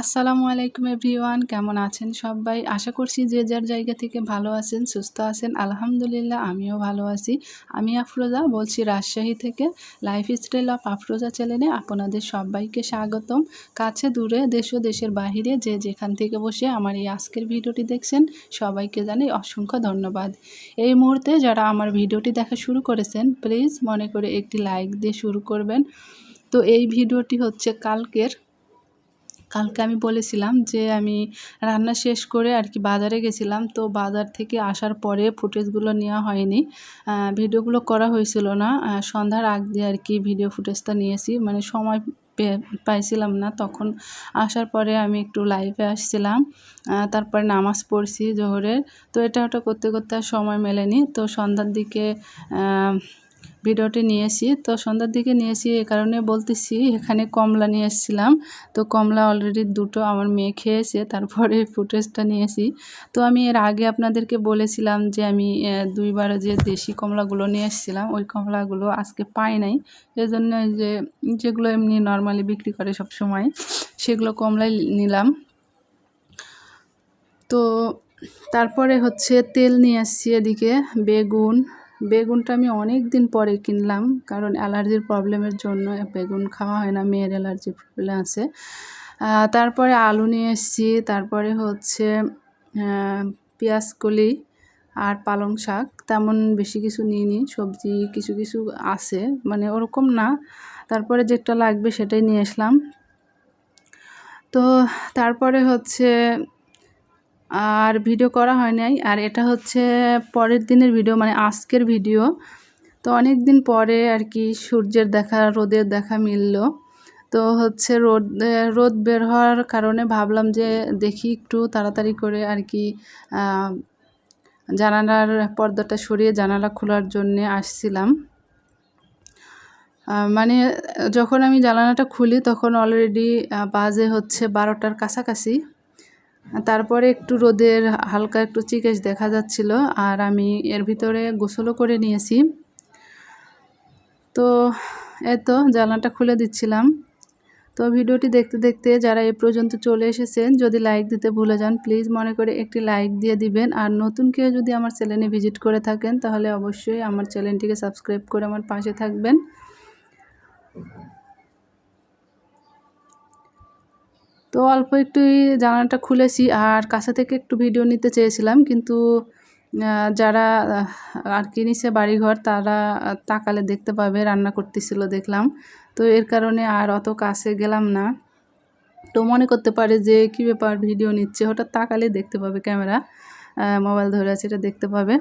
আসসালামু আলাইকুম এভরিওয়ান, কেমন আছেন সবাই? আশা করছি যে যার জায়গা থেকে ভালো আছেন, সুস্থ আছেন, আলহামদুলিল্লাহ আমিও ভালো আছি। আমি আফরোজা বলছি রাজশাহী থেকে লাইফ স্টাইল অফ আফরোজা চ্যানেলে আপনাদের সবাইকে স্বাগতম। কাছে দূরে, দেশ ও দেশের বাহিরে যে যেখান থেকে বসে আমার এই আজকের ভিডিওটি দেখছেন, সবাইকে জানাই অসংখ্য ধন্যবাদ। এই মুহূর্তে যারা আমার ভিডিওটি দেখা শুরু করেছেন প্লিজ মনে করে একটি লাইক দিয়ে শুরু করবেন। তো এই ভিডিওটি হচ্ছে কালকের কালকে আমি বলেছিলাম যে আমি রান্না শেষ করে আর কি বাজারে গেছিলাম। তো বাজার থেকে আসার পরে ফুটেজগুলো নেওয়া হয়নি। ভিডিওগুলো করা হয়েছিল না। সন্ধ্যার আগ দিয়ে আর কি ভিডিও ফুটেজটা নিয়েছি। মানে সময় পাইছিলাম না। তখন আসার পরে আমি একটু লাইভে আসছিলাম। তারপরে নামাজ পড়ছি জোহরের। তো এটা ওটা করতে করতে আর সময় মেলেনি। তো সন্ধ্যার দিকে ভিডিওটি নিয়েছি তো সন্ধ্যার দিকে নিয়েছি এ কারণে বলতেছি, এখানে কমলা নিয়ে এসেছিলাম তো কমলা অলরেডি দুটো আমার মেয়ে খেয়েছে, তারপরে ফুটেজটা নিয়েছি তো আমি এর আগে আপনাদেরকে বলেছিলাম যে আমি দুইবার যে দেশি কমলাগুলো নিয়ে এসেছিলাম ওই কমলাগুলো আজকে পাই নাই। এজন্য যে, যেগুলো এমনি নর্মালি বিক্রি করে সব সময় সেগুলো কমলাই নিলাম। তো তারপরে হচ্ছে তেল নিয়ে আসছি এদিকে, বেগুন বেগুনটা আমি অনেক দিন পরে কিনলাম, কারণ অ্যালার্জির প্রবলেমের জন্য বেগুন খাওয়া হয় না, মেয়ের অ্যালার্জি প্রবলেম আছে। তারপরে আলু নিয়ে এসেছি, তারপরে হচ্ছে পেঁয়াজ কলি আর পালং শাক, তেমন বেশি কিছু নিইনি, সবজি কিছু কিছু আছে মানে ওরকম না। তারপরে যেটা লাগবে সেটাই নিয়ে আসলাম। তো তারপরে হচ্ছে আর ভিডিও করা হয় নাই। আর এটা হচ্ছে পরের দিনের ভিডিও মানে আজকের ভিডিও। তো অনেক দিন পরে আর কি সূর্যের দেখা, রোদের দেখা মিলল। তো হচ্ছে রোদ রোদ বের হওয়ার কারণে ভাবলাম যে দেখি একটু তাড়াতাড়ি করে আর কি জানালার পর্দাটা সরিয়ে জানালা খোলার জন্যে আসছিলাম। মানে যখন আমি জানালাটা খুলি তখন অলরেডি বাজে হচ্ছে বারোটার কাছাকাছি। তারপরে একটু রোদের হালকা একটু চিকেশ দেখা যাচ্ছিল আর আমি এর ভিতরে গোসলও করে নিয়েছি। তো এতো জানলাটা খুলে দিচ্ছিলাম। তো ভিডিওটি দেখতে দেখতে যারা এ পর্যন্ত চলে এসেছেন, যদি লাইক দিতে ভুলে যান প্লিজ মনে করে একটি লাইক দিয়ে দিবেন। আর নতুন কেউ যদি আমার চ্যানেলে ভিজিট করে থাকেন, তাহলে অবশ্যই আমার চ্যানেলটিকে সাবস্ক্রাইব করে আমার পাশে থাকবেন। তো অল্প একটুই জানালাটা খুলেছি আর কাছে থেকে একটু ভিডিও নিতে চেয়েছিলাম, কিন্তু যারা আর কি নিচে বাড়িঘর তারা তাকালে দেখতে পাবে, রান্না করতেছিল দেখলাম। তো এর কারণে আর অত কাছে গেলাম না। তো মনে করতে পারে যে কী ব্যাপার ভিডিও নিচ্ছে, হঠাৎ তাকালে দেখতে পাবে ক্যামেরা মোবাইল ধরে আছে এটা দেখতে পাবে।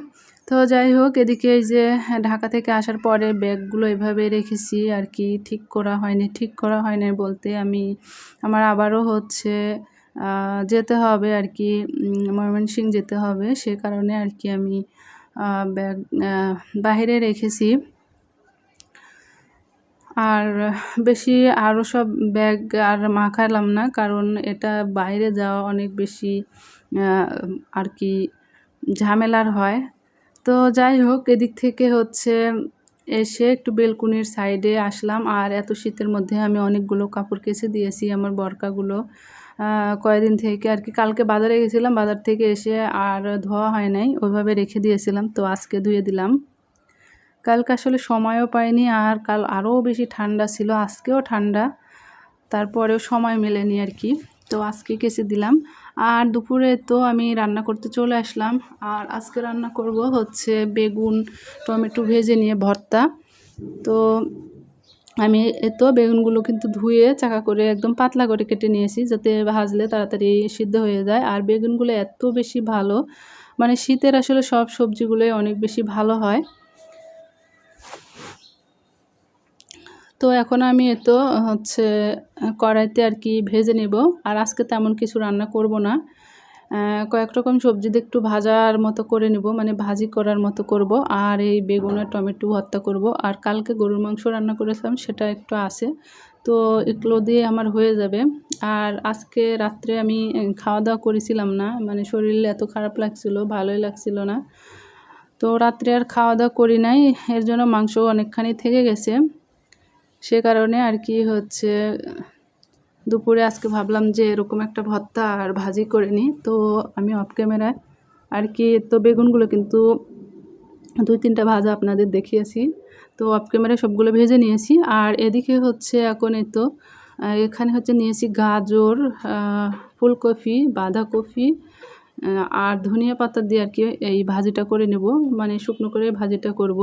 তো যাই হোক, এদিকে এই যে ঢাকা থেকে আসার পরে ব্যাগগুলো এভাবে রেখেছি আর কি, ঠিক করা হয়নি, ঠিক করা হয়নি বলতে আমি, আমার আবারও হচ্ছে যেতে হবে আর কি ময়মনসিং যেতে হবে, সে কারণে আর কি আমি ব্যাগ বাহিরে রেখেছি। আর বেশি আরও সব ব্যাগ আর মাখালাম না, কারণ এটা বাইরে যাওয়া অনেক বেশি আর কি ঝামেলার হয়। তো যাই হোক, এদিক থেকে হচ্ছে এসে একটু বেলকুনির সাইডে আসলাম। আর এত শীতের মধ্যে আমি অনেকগুলো কাপড় কেচে দিয়েছি আমার বরকাগুলো। কয়েকদিন থেকে আর কি। কালকে বাজারে গেছিলাম, বাজার থেকে এসে আর ধোয়া হয় নাই, ওইভাবে রেখে দিয়েছিলাম। তো আজকে ধুয়ে দিলাম। কালকে আসলে সময়ও পাইনি, আর কাল আরও বেশি ঠান্ডা ছিল, আজকেও ঠান্ডা। তারপরেও সময় মেলেনি আর কি। তো আজকে কেসে দিলাম। আর দুপুরে তো আমি রান্না করতে চলে আসলাম। আর আজকে রান্না করব হচ্ছে বেগুন, টমেটো ভেজে নিয়ে ভর্তা। তো আমি তো বেগুনগুলো কিন্তু ধুয়ে চাকা করে একদম পাতলা করে কেটে নিয়েছি যাতে ভাজলে তাড়াতাড়ি সিদ্ধ হয়ে যায়। আর বেগুনগুলো এত বেশি ভালো মানে শীতের আসলে সব সবজিগুলোই অনেক বেশি ভালো হয়। তো এখন আমি এ তো হচ্ছে কড়াইতে আর কি ভেজে নেব। আর আজকে তেমন কিছু রান্না করব না। কয়েক রকম সবজি দিয়ে একটু ভাজার মতো করে নেব মানে ভাজি করার মতো করব। আর এই বেগুনের টমেটো ভর্তা করব। আর কালকে গরুর মাংস রান্না করেছিলাম, সেটা একটু আছে। তো এগুলো দিয়ে আমার হয়ে যাবে। আর আজকে রাত্রে আমি খাওয়া দাওয়া করেছিলাম না। মানে শরীর এত খারাপ লাগছিল, ভালোই লাগছিল না। তো রাত্রে আর খাওয়া দাওয়া করি নাই। এর জন্য মাংস অনেকখানি থেকে গেছে। সে কারণে আর কি হচ্ছে, দুপুরে আজকে ভাবলাম যে এরকম একটা ভর্তা আর ভাজি করে নিই। তো আমি অফ ক্যামেরায় আর কি, তো বেগুনগুলো কিন্তু দুই তিনটা ভাজা আপনাদের দেখিয়েছি। তো অফ ক্যামেরায় সবগুলো ভেজে নিয়েছি। আর এদিকে হচ্ছে এখন এই তো, এখানে হচ্ছে নিয়েছি গাজর ফুলকপি, বাঁধাকপি আর ধনিয়া পাতা দিয়ে আর কি এই ভাজিটা করে নেব। মানে শুকনো করে ভাজিটা করব।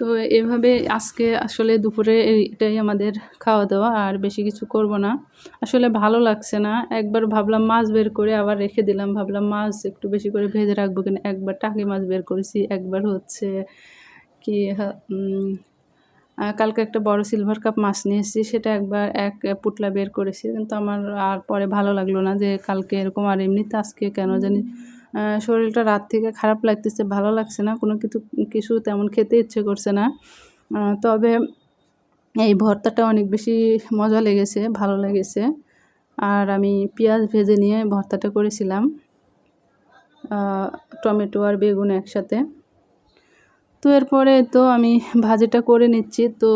তো এভাবে আজকে আসলে দুপুরে এটাই আমাদের খাওয়া দাওয়া আর বেশি কিছু করব না। আসলে ভালো লাগছে না। একবার ভাবলাম মাছ বের করে আবার রেখে দিলাম। ভাবলাম মাছ একটু বেশি করে ভেজে রাখব কিনা। একবার টাকি মাছ বের করেছি। একবার হচ্ছে কি কালকে একটা বড় সিলভার কাপ মাছ নিয়ে এসেছি। সেটা একবার এক পুটলা বের করেছি। কিন্তু আমার আর পরে ভালো লাগল না যে কালকে এরকম আর এমনিতে আজকে কেন জানি শরীরটা রাত থেকে খারাপ লাগতেছে, ভালো লাগছে না, কোনো কিছু কিছু তেমন খেতে ইচ্ছে করছে না। তবে এই ভর্তাটা অনেক বেশি মজা লেগেছে, ভালো লেগেছে। আর আমি পেঁয়াজ ভেজে নিয়ে ভর্তাটা করেছিলাম টমেটো আর বেগুন একসাথে। তো এরপরে তো আমি ভাজিটা করে নিচ্ছি। তো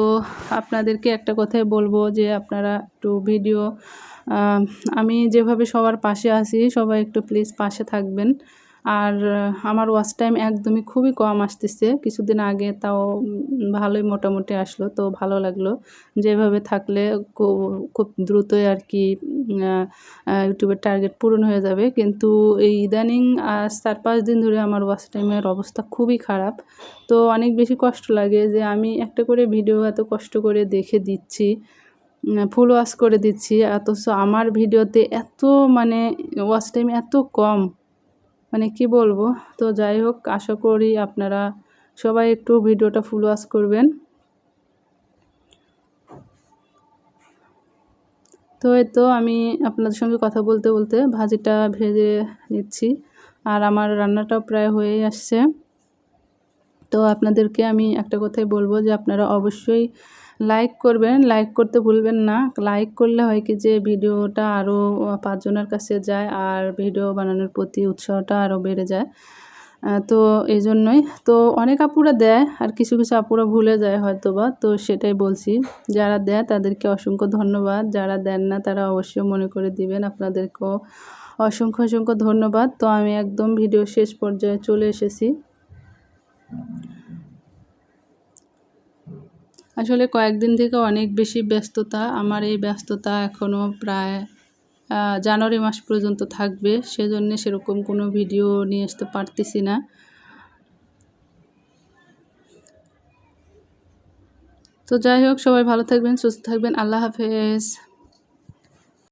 আপনাদেরকে একটা কথাই বলব যে আপনারা একটু ভিডিও আমি যেভাবে সবার পাশে আসি সবাই একটু প্লিজ পাশে থাকবেন। আর আমার ওয়াচ টাইম একদমই খুবই কম আসতেছে। কিছুদিন আগে তাও ভালোই মোটামুটি আসলো, তো ভালো লাগল। যেভাবে থাকলে খুব দ্রুতই আর কি ইউটিউবের টার্গেট পূরণ হয়ে যাবে। কিন্তু এই ইদানিং চার পাঁচ দিন ধরে আমার ওয়াচ টাইমের অবস্থা খুবই খারাপ। তো অনেক বেশি কষ্ট লাগে যে আমি একটা করে ভিডিও এত কষ্ট করে দেখে দিচ্ছি। ফুল ওয়াশ করে দিচ্ছি। অথচ আমার ভিডিওতে এত মানে ওয়াচ টাইম এত কম। মানে কি বলব? তো যাই হোক, আশা করি আপনারা সবাই একটু ভিডিওটা ফুল ওয়াশ করবেন। তো এই তো আমি আপনাদের সঙ্গে কথা বলতে বলতে ভাজিটা ভেজে নিচ্ছি। আর আমার রান্নাটাও প্রায় হয়েই আসছে। তো আপনাদেরকে আমি একটা কথাই বলব যে আপনারা অবশ্যই লাইক করবেন লাইক করতে ভুলবেন না। লাইক করলে হয় কি যে, ভিডিওটা আরও পাঁচজনের কাছে যায় আর ভিডিও বানানোর প্রতি উৎসাহটা আরও বেড়ে যায়। তো এই জন্যই। তো অনেক আপুরা দেয় আর কিছু কিছু আপুরা ভুলে যায় হয়তো বা তো সেটাই বলছি, যারা দেয় তাদেরকে অসংখ্য ধন্যবাদ। যারা দেন না তারা অবশ্যই মনে করে দিবেন আপনাদেরকেও অসংখ্য অসংখ্য ধন্যবাদ। তো আমি একদম ভিডিও শেষ পর্যায়ে চলে এসেছি। আসলে কয়েকদিন থেকে অনেক বেশি ব্যস্ততা। আমার এই ব্যস্ততা এখনও প্রায় জানুয়ারি মাস পর্যন্ত থাকবে। সেজন্য সেরকম কোনো ভিডিও নিয়ে আসতে পারতেছি না। তো যাই হোক, সবাই ভালো থাকবেন, সুস্থ থাকবেন। আল্লাহ হাফেজ।